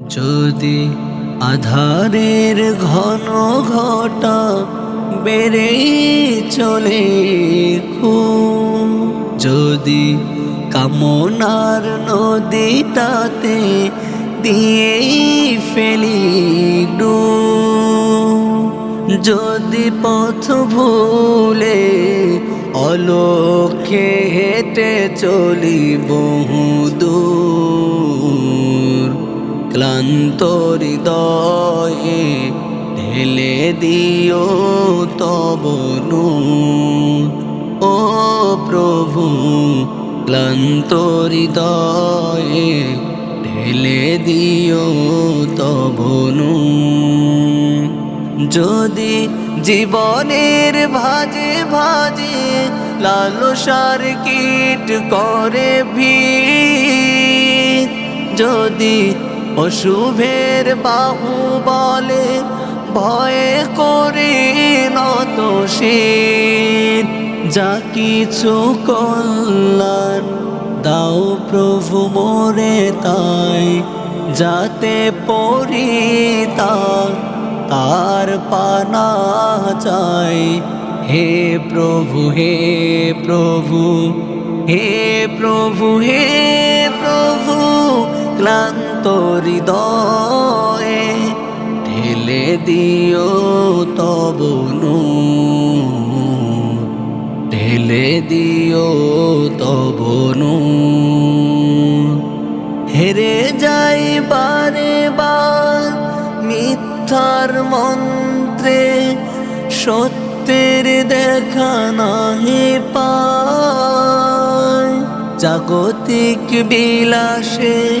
যদি আধারের ঘন ঘটা বেড়ে চলে খুব যদি কামনার নদীটাতে দিয়ে ফেলি ডুব, যদি পথ ভুলে অলোকে হেঁটে চলি বহুদূর ক্লান্ত হৃদয়ে ঢেলে দিও তব। ও প্রভু, ক্লান্ত হৃদয়ে ঢেলে দিও তব। যদি জীবনের ভাজে ভাজে লালসার কীট করে ভি যদি অশুভের বাহু বলে ভয়ে করে নত শীত যা কিছু কল্যাণ দাও প্রভু মোরে তাই, যাতে পরিতার তার পানা চাই। হে প্রভু হে প্রভু হে প্রভু হে প্রভু, ক্লান্ত হৃদয়ে ঢেলে দিও তব। ঢেলে দিও তব। হেরে যাই বারে মিথ্যার মন্ত্রে, সত্যের দেখা নাহি পায় জাগতিক বিলাসে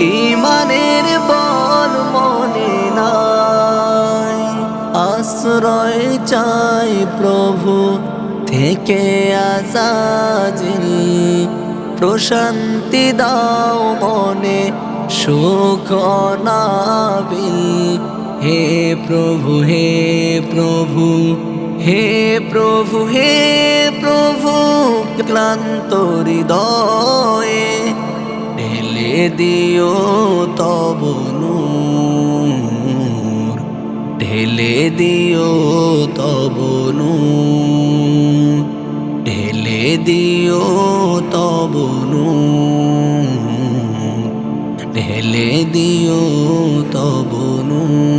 ইমানের বল মনে নাই। আশ্রয় চাই প্রভু থেকে আজাজিল প্রশান্তি দাও মনে, সুখ অনাবিল। হে প্রভু হে প্রভু হে প্রভু হে প্রভু, ক্লান্ত হৃদয়ে দিও তব নূর? ঢেলে দিও তব নূর। ঢেলে দিও তব নূর। ঢেলে দিও তব নূর।